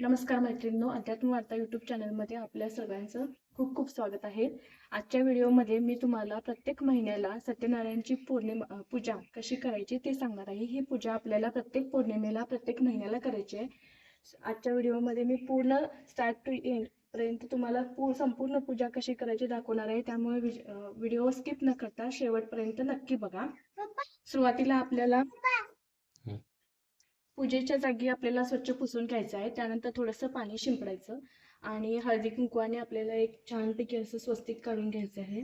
नमस्कार मैत्रिणींनो अध्यात्म वार्ता यूट्यूब चॅनलमध्ये आपल्या सगळ्यांचं खूप खूप स्वागत आहे. आजच्या व्हिडिओमध्ये मी तुम्हाला प्रत्येक महिन्याला सत्यनारायणची पौर्णिमा पूजा कशी करायची ते सांगणार आहे. ही पूजा आपल्याला प्रत्येक पौर्णिमेला प्रत्येक महिन्याला करायची आहे. आजच्या व्हिडिओमध्ये मी पूर्ण स्टार्ट टू एंड पर्यंत तुम्हाला पू संपूर्ण पूजा कशी करायची दाखवणार आहे. त्यामुळे व्हिडिओ स्किप न करता शेवटपर्यंत नक्की बघा. सुरुवातीला आपल्याला पूजेच्या जागी आपल्याला स्वच्छ पुसून घ्यायचं आहे. त्यानंतर थोडंसं पाणी शिंपडायचं आणि हळदी कुंकवाने आपल्याला एक छानपैकी असं स्वस्तिक काढून घ्यायचं आहे.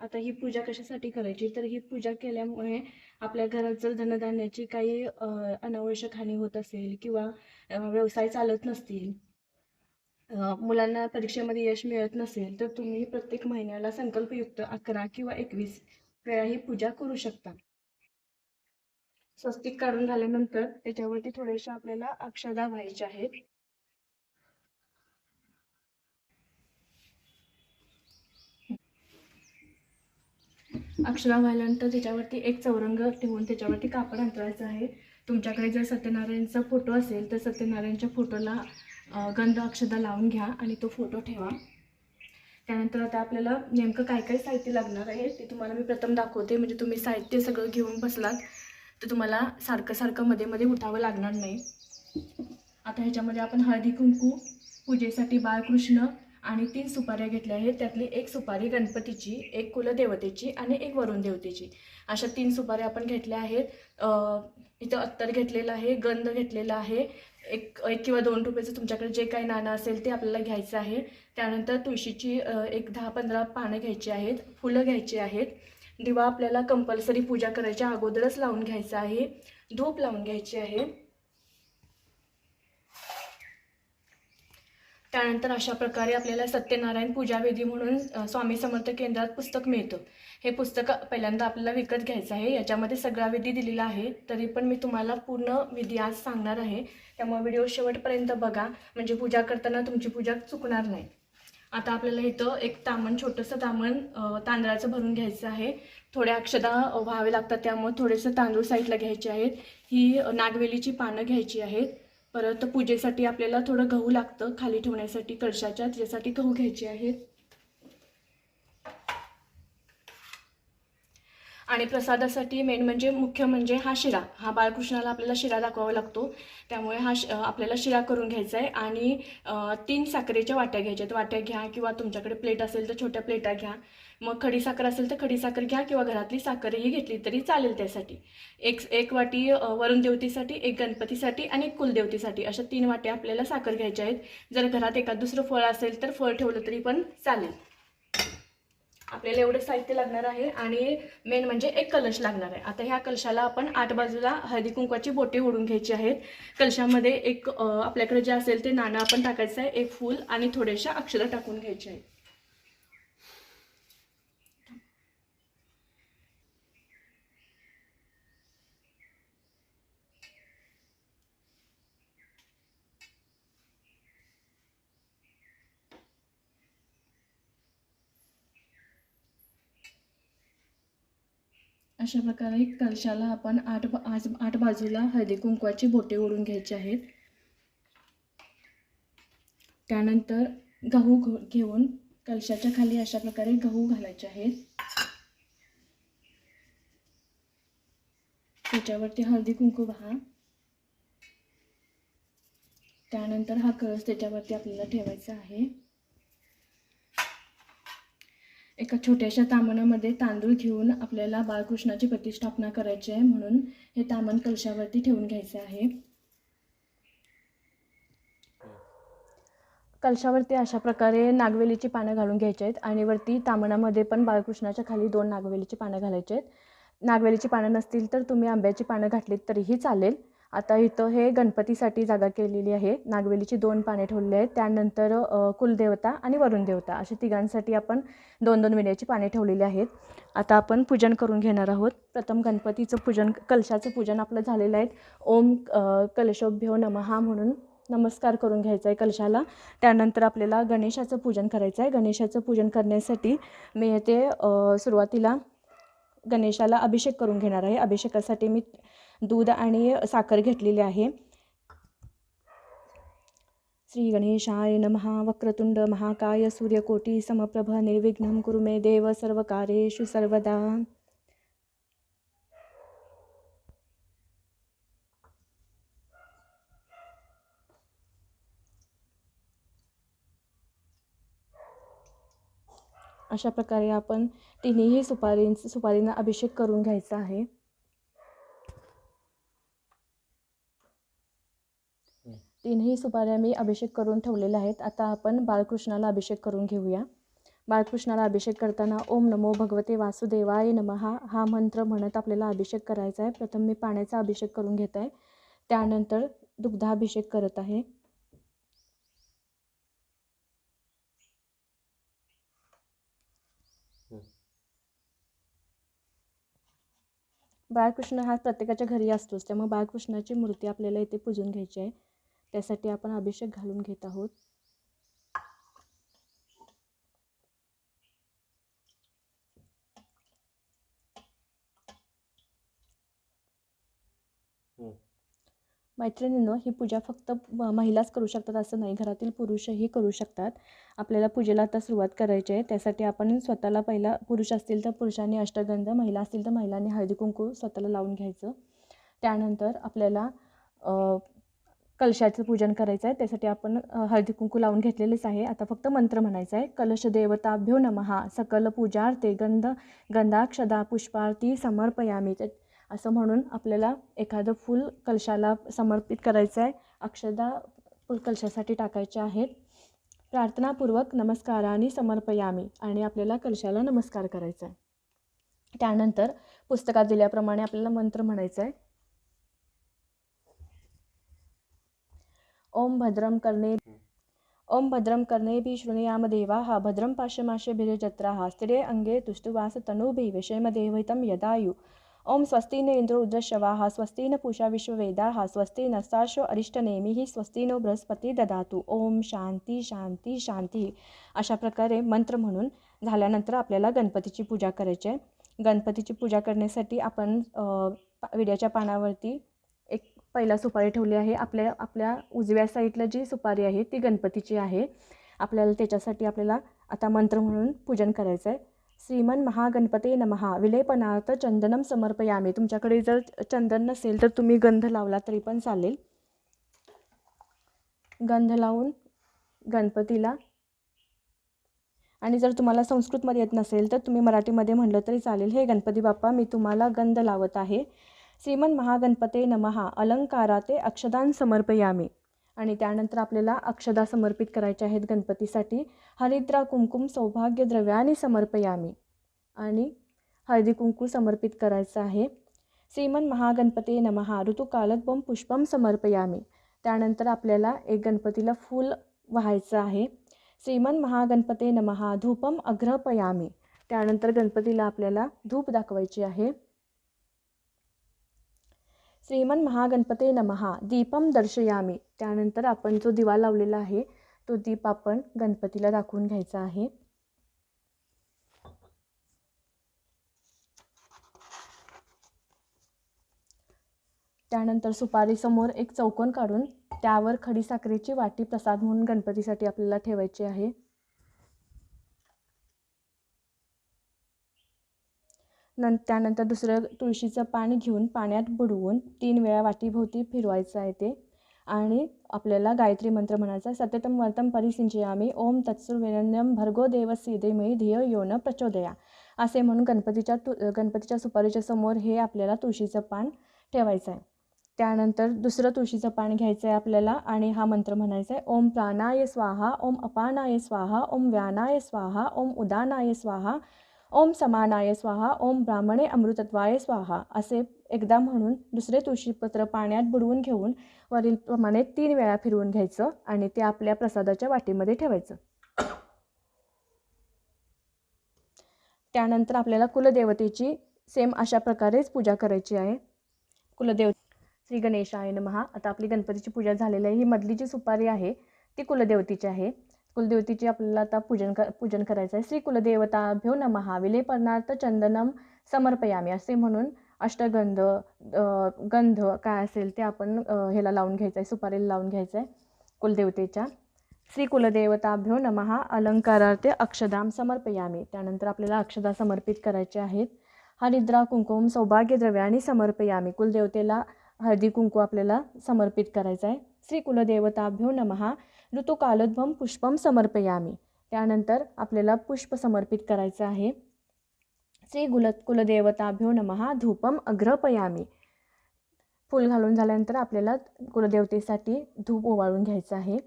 आता ही पूजा कशासाठी करायची? तर ही पूजा केल्यामुळे आपल्या घरात जर धनधान्याची काही अनावश्यक हानी होत असेल किंवा व्यवसाय चालत नसतील मुलांना परीक्षेमध्ये यश मिळत नसेल तर तुम्ही प्रत्येक महिन्याला संकल्पयुक्त अकरा किंवा एकवीस वेळा ही पूजा करू शकता. स्वस्तिक काढून झाल्यानंतर त्याच्यावरती थोड्याशा आपल्याला अक्षदा व्हायच्या आहेत. अक्षरा व्हायल्यानंतर त्याच्यावरती एक चौरंग ठेवून त्याच्यावरती कापड अंतरायचं आहे. तुमच्याकडे जर सत्यनारायणचा फोटो असेल तर सत्यनारायणच्या फोटोला गंध अक्षदा लावून घ्या आणि तो फोटो ठेवा. त्यानंतर आता आपल्याला नेमकं काय काय साहित्य लागणार आहे ते तुम्हाला मी प्रथम दाखवते. म्हणजे तुम्ही साहित्य सगळं घेऊन बसलात. तर तुम्हाला सारखं सारखं मध्ये मध्ये उठावं लागणार नाही. आता ह्याच्यामध्ये आपण हळदी कुंकू पूजेसाठी बाळकृष्ण आणि तीन सुपाऱ्या घेतल्या आहेत. त्यातली एक सुपारी गणपतीची एक कुलदेवतेची आणि एक वरुण देवतेची अशा तीन सुपाऱ्या आपण घेतल्या आहेत. इथं अत्तर घेतलेलं आहे गंध घेतलेला आहे. एक एक किंवा दोन रुपयाचं तुमच्याकडे जे काही नाणं असेल ते आपल्याला घ्यायचं आहे. त्यानंतर तुळशीची एक दहा पंधरा पानं घ्यायची आहेत फुलं घ्यायची आहेत. दिवा आपल्याला कंपल्सरी पूजा करायच्या अगोदरच लावून घ्यायचा आहे. धूप लावून घ्यायची आहे. त्यानंतर अशा प्रकारे आपल्याला सत्यनारायण पूजाविधी म्हणून स्वामी समर्थ केंद्रात पुस्तक मिळतं. हे पुस्तक पहिल्यांदा आपल्याला विकत घ्यायचं आहे. याच्यामध्ये सगळा विधी दिलेला आहे. तरी पण मी तुम्हाला पूर्ण विधी आज सांगणार आहे. त्यामुळे व्हिडिओ शेवटपर्यंत बघा. म्हणजे पूजा करताना तुमची पूजा चुकणार नाही. आता आपल्याला इथं एक तामण छोटंसं तामण तांदळाचं भरून घ्यायचं आहे. थोड्या अक्षदा व्हावे लागतात त्यामुळे थोडेसं तांदूळ साईडला घ्यायचे आहेत. ही नागवेलीची पानं घ्यायची आहेत. परत पूजेसाठी आपल्याला थोडं गहू लागतं खाली ठेवण्यासाठी कळशाच्या त्याच्यासाठी गहू घ्यायचे आहेत. आणि प्रसादासाठी मेन म्हणजे मुख्य म्हणजे हा शिरा. हा बाळकृष्णाला आपल्याला शिरा दाखवावा लागतो. त्यामुळे हा श आपल्याला शिरा करून घ्यायचा आहे आणि तीन साखरेच्या वाट्या घ्यायच्या आहेत. वाट्या घ्या किंवा तुमच्याकडे प्लेट असेल तर छोट्या प्लेटा घ्या. मग खडी साखर असेल तर खडी साखर घ्या किंवा घरातली साखरही घेतली तरी चालेल त्यासाठी. एक एक वाटी वरुण देवतेसाठी एक गणपतीसाठी आणि एक कुलदेवतेसाठी अशा तीन वाट्या आपल्याला साखर घ्यायच्या आहेत. जर घरात एखाद दुसरं फळ असेल तर फळ ठेवलं तरी पण चालेल. आपल्याला एवढं साहित्य लागणार आहे आणि मेन म्हणजे एक कलश लागणार आहे. आता ह्या कलशाला आपण आठ बाजूला हळदी कुंकवाची बोटे ओढून घ्यायची आहेत. कलशामध्ये एक आपल्याकडे जे असेल ते नाणं आपण टाकायचं आहे एक फूल आणि थोड्याशा अक्षरं टाकून घ्यायची आहेत. अशा प्रकारे कलशाला आपण आठ बा- आज आठ बाजूला हळदी कुंकवाची बोटे ओढून घ्यायची आहेत. त्यानंतर गहू घेऊन कलशाच्या खाली अशा प्रकारे गहू घालायचे आहेत. त्याच्यावरती हळदी कुंकू वाहा त्यानंतर हा कळस त्याच्यावरती आपल्याला ठेवायचा आहे. एका छोट्याशा तामणामध्ये तांदूळ घेऊन आपल्याला बाळकृष्णाची प्रतिष्ठापना करायची आहे म्हणून हे तामण कलशावरती ठेवून घ्यायचे आहे. कलशावरती अशा प्रकारे नागवेलीची पानं घालून घ्यायची आहेत आणि वरती तामणामध्ये पण बाळकृष्णाच्या खाली दोन नागवेलीची पानं घालायची आहेत. नागवेलीची पानं नसतील तर तुम्ही आंब्याची पानं घातलीत तरीही चालेल. आता इथं हे गणपतीसाठी जागा केलेली आहे. नागवेलीची दोन पाने ठेवलेली आहेत. त्यानंतर कुलदेवता आणि वरुण देवता अशी तिघांसाठी आपण दोन दोन विड्याची पाने ठेवलेली आहेत. आता आपण पूजन करून घेणार आहोत. प्रथम गणपतीचं पूजन कलशाचं पूजन आपलं झालेलं आहे. ओम कलशोभ्यो नमहा म्हणून नमस्कार करून घ्यायचा आहे कलशाला. त्यानंतर आपल्याला गणेशाचं पूजन करायचं आहे. गणेशाचं पूजन करण्यासाठी मी येथे सुरुवातीला गणेशाला अभिषेक करून घेणार आहे. अभिषेकासाठी मी दूध आणि साखर घेतलेली आहे. श्री गणेशाय नमः. वक्रतुंड महाकाय सूर्यकोटी समप्रभ निर्विघ्न कुरु मे देव सर्वकार्येषु सर्वदा. अशा प्रकारे आपण तिन्हीही सुपारी सुपारींना अभिषेक करून घ्यायचा आहे. तीनही सुपाऱ्या मी अभिषेक करून ठेवलेल्या आहेत. आता आपण बाळकृष्णाला अभिषेक करून घेऊया. बाळकृष्णाला अभिषेक करताना ओम नमो भगवते वासुदेवाय नमहा हा मंत्र म्हणत आपल्याला अभिषेक करायचा आहे. प्रथम मी पाण्याचा अभिषेक करून घेत आहे. त्यानंतर दुग्धाभिषेक करत आहे. बाळकृष्ण हा प्रत्येकाच्या घरी असतोच. त्यामुळे बाळकृष्णाची मूर्ती आपल्याला इथे पूजून घ्यायची आहे. त्यासाठी आपण अभिषेक घालून घेत आहोत. मैत्रिणींनो ही पूजा फक्त महिलाच करू शकतात असं नाही. घरातील पुरुषही करू शकतात. आपल्याला पूजेला आता सुरुवात करायची आहे. त्यासाठी आपण स्वतःला पहिला पुरुष असतील तर पुरुषांनी अष्टगंध महिला असतील तर महिलांनी हळदी कुंकू स्वतःला लावून घ्यायचं. त्यानंतर आपल्याला कलशाचं पूजन करायचं आहे. त्यासाठी आपण हळदी कुंकू लावून घेतलेलेच आहे. आता फक्त मंत्र म्हणायचा आहे. कलश देवताभ्यो नमहा सकल पूजार्ते गंध गंधाक्षदा पुष्पार्थी समर्पयामी. असं म्हणून आपल्याला एखादं फूल कलशाला समर्पित करायचं आहे. अक्षदा फुल कलशासाठी टाकायच्या आहेत. प्रार्थनापूर्वक नमस्काराने समर्पयामी आणि आपल्याला कलशाला नमस्कार करायचा आहे. त्यानंतर पुस्तकात दिल्याप्रमाणे आपल्याला मंत्र म्हणायचा आहे. ओम भद्रम कर्णे ओम भद्रम कर्णेभि शृणुयाम देवाः भद्रं पाशमाशभिर्जत्राः स्थिरे अंगे तुष्टुवास तनूभिः विषयमदेवहितं यदायु। ओम स्वस्ति न इंद्रो रुद्रशवाः स्वस्ति न पूषा विश्ववेदाः स्वस्ति नस्ताशो अरिष्टनेमिः स्वस्ति नो बृहस्पती ददातु। ओम शांती शांती शांती। अशा प्रकारे मंत्र म्हणून झाल्यानंतर आपल्याला गणपतीची पूजा करायची आहे. गणपतीची पूजा करण्यासाठी आपण विड्याच्या पानावरती पहिला सुपारी ठेवली आहे. आपल्या आपल्या उजव्या साईडला जी सुपारी आहे ती गणपतीची आहे. आपल्याला त्याच्यासाठी आपल्याला आता मंत्र म्हणून पूजन करायचं आहे श्रीमन महागणपते नमहा. विलेपनार्थ चंदनम समर्पयामी. तुमच्याकडे जर चंदन नसेल तर तुम्ही गंध लावला तरी पण चालेल. गंध लावून गणपतीला आणि जर तुम्हाला संस्कृतमध्ये येत नसेल तर तुम्ही मराठीमध्ये म्हणलं तरी चालेल. हे गणपती बाप्पा मी तुम्हाला गंध लावत आहे. श्रीमन महागणपते नमहा अलंकाराते अक्षदान समर्पयामी. आणि त्यानंतर आपल्याला अक्षदा समर्पित करायच्या आहेत गणपतीसाठी. हरिद्रा कुंकुम सौभाग्य द्रव्याने समर्पयामी. आणि हळदी कुंकू समर्पित करायचं आहे. श्रीमन महागणपते नमहा ऋतुकालत्वम पुष्पम समर्पयामी. त्यानंतर आपल्याला एक गणपतीला फूल व्हायचं आहे. श्रीमन महागणपते नमहा धूपम अग्रपयामी त्यानंतर गणपतीला आपल्याला धूप दाखवायची आहे. श्रीमन महागणपते नमहा दीपम दर्शयामी. त्यानंतर आपण जो दिवा लावलेला आहे तो दीप आपण गणपतीला दाखवून घ्यायचा आहे. त्यानंतर सुपारीसमोर एक चौकोन काढून त्यावर खडीसाखरेची वाटी प्रसाद म्हणून गणपतीसाठी आपल्याला ठेवायची आहे. नं त्यानंतर दुसरं तुळशीचं पान घेऊन पाण्यात बुडवून तीन वेळा वाटीभोवती फिरवायचं आहे ते. आणि आपल्याला गायत्री मंत्र म्हणायचा सत्यतम वर्तम परिसिंचयामी ओम तत्सुर्वेरण्यम भर्गो देव धीमहि धिय यो न प्रचोदया. असे म्हणून गणपतीच्या तु गणपतीच्या सुपारीच्या समोर हे आपल्याला तुळशीचं पान ठेवायचं आहे. त्यानंतर दुसरं तुळशीचं पान घ्यायचं आहे आपल्याला आणि हा मंत्र म्हणायचा आहे ओम प्राणाय स्वाहा ओम अपानाय स्वाहा ओम व्यानाय स्वाहा ओम उदानाय स्वाहा ओम समानाय स्वाहा ओम ब्राह्मणे अमृतत्वाय स्वाहा असे एकदा म्हणून दुसरे तुळशीपत्र पाण्यात बुडवून घेऊन वरीलप्रमाणे तीन वेळा फिरवून घ्यायचं आणि ते आपल्या प्रसादाच्या वाटीमध्ये ठेवायचं. त्यानंतर आपल्याला कुलदेवतेची सेम अशा प्रकारेच पूजा करायची आहे. कुलदेव श्री गणेशाय नमहा आता आपली गणपतीची पूजा झालेली आहे. ही मधली जी सुपारी आहे ती कुलदेवतीची आहे. कुलदेवतीची आपल्याला आता पूजन कर पूजन करायचं आहे. श्री कुलदेवता कुलदेवताभ्यो नमहा विलेपनार्थ चंदनम समर्पयामी. असे म्हणून अष्टगंध गंध काय असेल ते आपण ह्याला लावून घ्यायचं आहे सुपारीला लावून घ्यायचं आहे कुलदेवतेच्या. श्री कुलदेवताभ्यो नमः. अलंकारार्थे अक्षदाम समर्पयामी. त्यानंतर आपल्याला अक्षदा समर्पित करायचे आहेत. हरिद्रा कुंकुम सौभाग्यद्रव्याने समर्पयामी. कुलदेवतेला हळदी कुंकू आपल्याला समर्पित करायचं आहे श्री कुलदेवताभ्यो नमः. ऋतुकालोद्भम पुष्पम समर्पयामी. त्यानंतर आपल्याला पुष्प समर्पित करायचं आहे. श्री कुल कुलदेवताभ्यो नमहा धूपम अग्रपयामी. फूल घालून झाल्यानंतर आपल्याला कुलदेवतेसाठी धूप ओवाळून घ्यायचं आहे.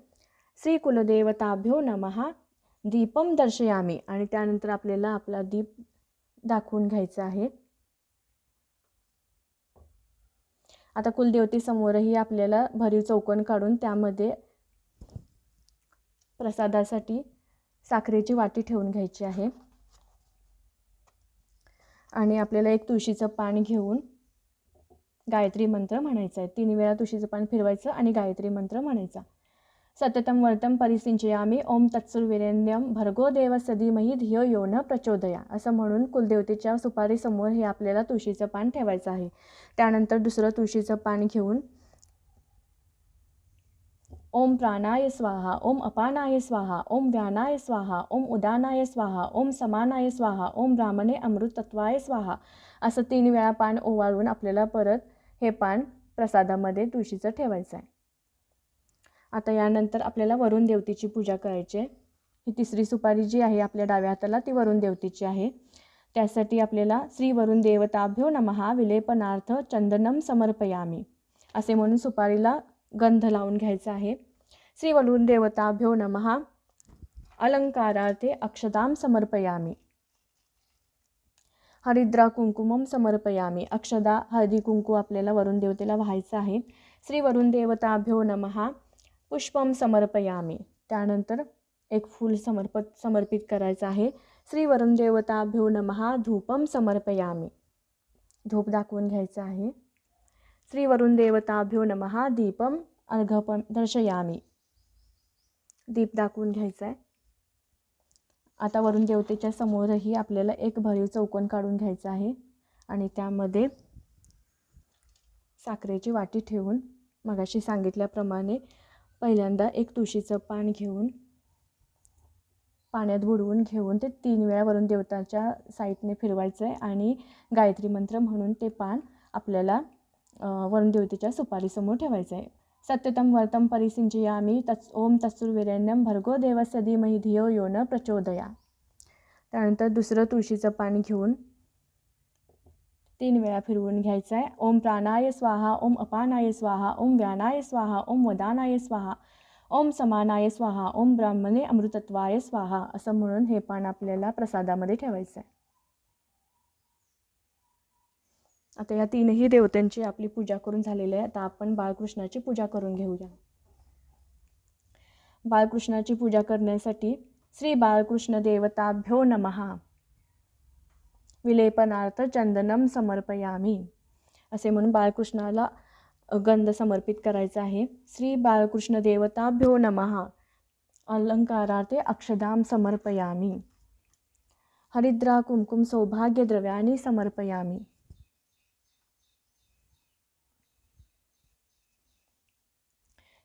श्री कुलदेवताभ्यो नमः दीपम दर्शयामी. आणि त्यानंतर आपल्याला आपला दीप दाखवून घ्यायचा आहे. आता कुलदेवतेसमोरही आपल्याला भरीव चौकन काढून त्यामध्ये प्रसादासाठी साखरेची वाटी ठेवून घ्यायची आहे. आणि आपल्याला एक तुळशीचं पान घेऊन गायत्री मंत्र म्हणायचा आहे. तीन वेळा तुळशीचं पान फिरवायचं आणि गायत्री मंत्र म्हणायचा. सततम वर्तम परिसिंचयामी ओम तत्सुरवीरेण्यम भर्गो देव सदीमही धियो यो न प्रचोदया. असं म्हणून कुलदेवतेच्या सुपारीसमोर हे आपल्याला तुळशीचं पान ठेवायचं आहे. त्यानंतर दुसरं तुळशीचं पान घेऊन ओम प्राणाय स्वाहा ओम अपानाय स्वाहा ओम व्यानाय स्वाहा ओम उदानाय स्वाहा ओम समानाय स्वाहा ओम ब्राह्मणे अमृतत्वाय स्वाहा. असं तीन वेळा पान ओवाळून आपल्याला परत हे पान प्रसादामध्ये तुळशीचं ठेवायचं आहे. आता यानंतर आपल्याला वरुण देवतेची पूजा करायची आहे. ही तिसरी सुपारी जी आहे आपल्या डाव्या हाताला ती वरुण देवतेची आहे. त्यासाठी आपल्याला श्री वरुण देवताभ्यो नमहा विलेपनार्थ चंदनम समर्पयामी. असे म्हणून सुपारीला गंध लावून घ्यायचा आहे. श्री वरुण देवताभ्यो नमहा अलंकारार्थे अक्षदाम समर्पयामी. हरिद्रा कुंकुमम समर्पयामी. अक्षदा हळदी कुंकू आपल्याला वरुण देवतेला व्हायचं आहे. श्री वरुण देवताभ्यो नमहा पुष्पम समर्पयामी. त्यानंतर एक फूल समर्पत समर्पित करायचं आहे. श्री वरुण देवताभ्यो नमहा धूपम समर्पयामी. धूप दाखवून घ्यायचं आहे. श्रीवरुणदेवताभ्यो नमहा दीपम अर्घपम दर्शयामी. दीप दाखवून घ्यायचा आहे आता वरुण देवतेच्या समोरही आपल्याला एक भरीव चौकोन काढून घ्यायचा आहे. आणि त्यामध्ये साखरेची वाटी ठेवून मगाशी सांगितल्याप्रमाणे पहिल्यांदा एक तुळशीचं पान घेऊन पाण्यात बुडवून घेऊन ते तीन वेळा वरुण देवताच्या साईडने फिरवायचं आहे आणि गायत्री मंत्र म्हणून ते पान आपल्याला वरुणदेवतेच्या सुपारीसमोर ठेवायचं आहे सत्यतम वर्तम परिसिंचयामी तत्स ओम तत्सुरवीरेण्यम भर्गो देवस्य धीमहि धियो यो न प्रचोदया. त्यानंतर दुसरं तुळशीचं पान घेऊन तीन वेळा फिरवून घ्यायचं आहे ओम प्राणाय स्वाहा ओम अपानाय स्वाहा ओम व्यानाय स्वाहा ओम वदानाय स्वाहा ओम समानाय स्वाहा ओम ब्राह्मणे अमृतत्वाय स्वाहा असं म्हणून हे पान आपल्याला प्रसादामध्ये ठेवायचं आहे आता या तीनही देवतांची आपली पूजा करून झालेली आहे. आता आपण बाळकृष्णाची पूजा करून घेऊया. बाळकृष्णाची पूजा करण्यासाठी श्री बाळकृष्ण देवताभ्यो नमहा. विलेपनार्थ चंदनम समर्पयामी. असे म्हणून बाळकृष्णाला गंध समर्पित करायचा आहे. श्री बाळकृष्ण देवताभ्यो नमहा. अलंकारार्थे अक्षदाम समर्पयामी. हरिद्रा कुमकुम सौभाग्यद्रव्याने समर्पयामी.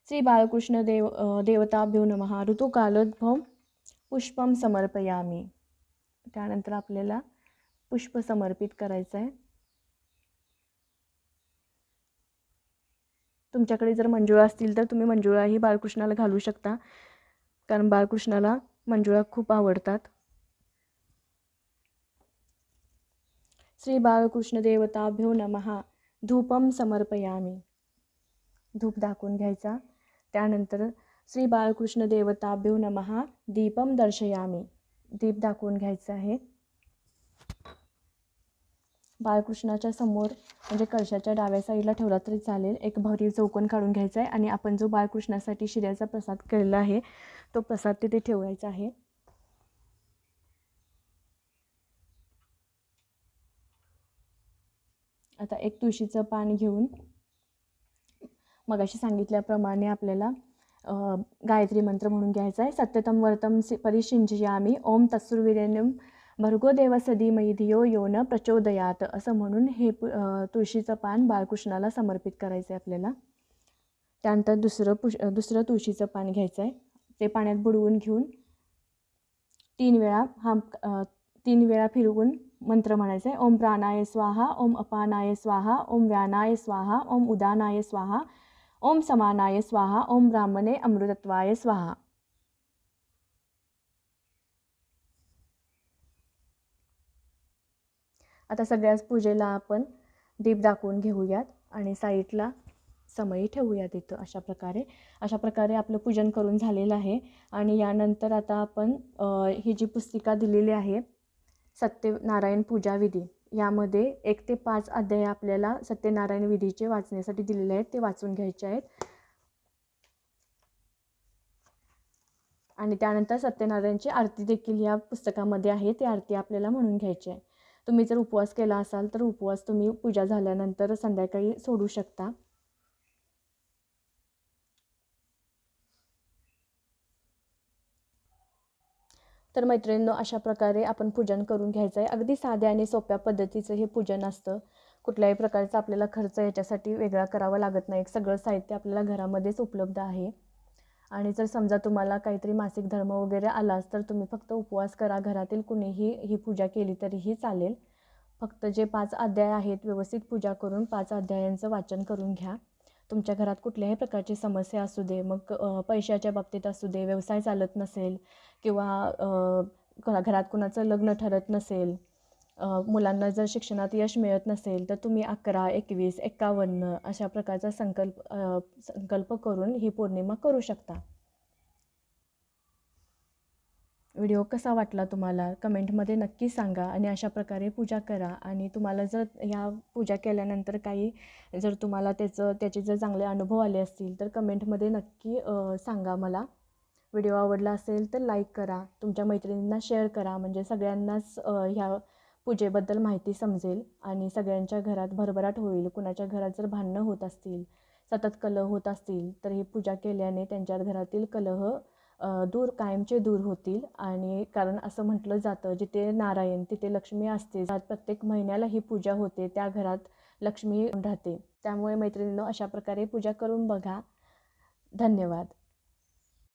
श्री बाळकृष्ण देव देवताभ्यो नमहा ऋतुकालोद्भव पुष्पम समर्पयामी. त्यानंतर आपल्याला पुष्प समर्पित करायचं आहे. तुमच्याकडे जर मंजुळा असतील तर तुम्ही मंजुळाही बाळकृष्णाला घालू शकता. कारण बाळकृष्णाला मंजुळा खूप आवडतात. श्री बाळकृष्ण देवताभ्यो नमहा धूपम समर्पयामी. धूप दाखवून घ्यायचा. त्यानंतर श्री बाळकृष्ण देवताभ्यो नमहा दीपम दर्शयामी. दीप दाखवून घ्यायचं आहे. बाळकृष्णाच्या समोर म्हणजे कळशाच्या डाव्या साईडला ठेवला तरी चालेल. एक भरीव चौकोन काढून घ्यायचा आहे आणि आपण जो बाळकृष्णासाठी शिऱ्याचा प्रसाद केलेला आहे तो प्रसाद तिथे ठेवायचा आहे. आता एक तुळशीचं पान घेऊन मगाशी सांगितल्याप्रमाणे आपल्याला गायत्री मंत्र म्हणून घ्यायचा आहे. सत्यतम वर्तम सि परिशिंजयामी ओम तत्सुरवीरेण्यम भर्गो देवसदी धियो यो न प्रचोदयात असं म्हणून हे तुळशीचं पान बाळकृष्णाला समर्पित करायचं आहे आपल्याला. त्यानंतर दुसरं पुष दुसरं तुळशीचं पान घ्यायचं आहे ते पाण्यात बुडवून घेऊन तीन वेळा हा तीन वेळा फिरवून मंत्र म्हणायचा आहे ओम प्राणाय स्वाहा ओम अपानाय स्वाहा ओम व्यानाय स्वाहा ओम उदानाय स्वाहा ओम समानाय स्वाहा ओम ब्राह्मणे अमृतत्वाय स्वाहा। आता सगळ्याच पूजेला आपण दीप दाखवून घेऊयात आणि साईडला समयी ठेवूयात इथं अशा प्रकारे. अशा प्रकारे आपलं पूजन करून झालेलं आहे आणि यानंतर आता आपण ही जी पुस्तिका दिलेली आहे सत्यनारायण पूजा विधी यामध्ये एक ते पाच अध्याय आपल्याला सत्यनारायण विधीचे वाचण्यासाठी दिलेले आहेत ते वाचून घ्यायचे आहेत. आणि त्यानंतर सत्यनारायणची आरती देखील या पुस्तकामध्ये आहे ती आरती आपल्याला म्हणून घ्यायची आहे. तुम्ही जर उपवास केला असाल तर उपवास तुम्ही पूजा झाल्यानंतर संध्याकाळी सोडू शकता. तर मैत्रिणींनो अशा प्रकारे आपण पूजन करून घ्यायचं आहे अगदी साध्या आणि सोप्या पद्धतीचं हे पूजन असतं. कुठल्याही प्रकारचा आपल्याला खर्च याच्यासाठी वेगळा करावा लागत नाही. सगळं साहित्य आपल्याला घरामध्येच उपलब्ध आहे. आणि जर समजा तुम्हाला काहीतरी मासिक धर्म वगैरे आलाच तर तुम्ही फक्त उपवास करा. घरातील कुणीही ही पूजा केली तरीही चालेल. फक्त जे पाच अध्याय आहेत व्यवस्थित पूजा करून पाच अध्यायांचं वाचन करून घ्या. तुमच्या घरात कुठल्याही प्रकारची समस्या असू दे मग पैशाच्या बाबतीत असू दे व्यवसाय चालत नसेल किंवा घरात कुणाचं लग्न ठरत नसेल मुलांना जर शिक्षणात यश मिळत नसेल तर तुम्ही अकरा एकवीस एक्कावन्न अशा प्रकारचा संकल्प संकल्प करून ही पौर्णिमा करू शकता. व्हिडिओ कसा वाटला तुम्हाला? कमेंटमध्ये नक्की सांगा आणि अशा प्रकारे पूजा करा. आणि तुम्हाला जर ह्या पूजा केल्यानंतर काही जर तुम्हाला त्याचं त्याचे जर चांगले अनुभव आले असतील तर कमेंटमध्ये नक्की सांगा मला. व्हिडिओ आवडला असेल तर लाईक करा. तुमच्या मैत्रिणींना शेअर करा. म्हणजे सगळ्यांनाच ह्या पूजेबद्दल माहिती समजेल आणि सगळ्यांच्या घरात भरभराट होईल. कुणाच्या घरात जर भांडणं होत असतील सतत कलह होत असतील तर ही पूजा केल्याने त्यांच्या घरातील कलह दूर कायमचे दूर होतील. आणि कारण असं म्हटलं जातं जिथे नारायण तिथे लक्ष्मी असते प्रत्येक महिन्याला ही पूजा होते त्या घरात लक्ष्मी राहते. त्यामुळे मैत्रिणींनो अशा प्रकारे पूजा करून बघा. धन्यवाद.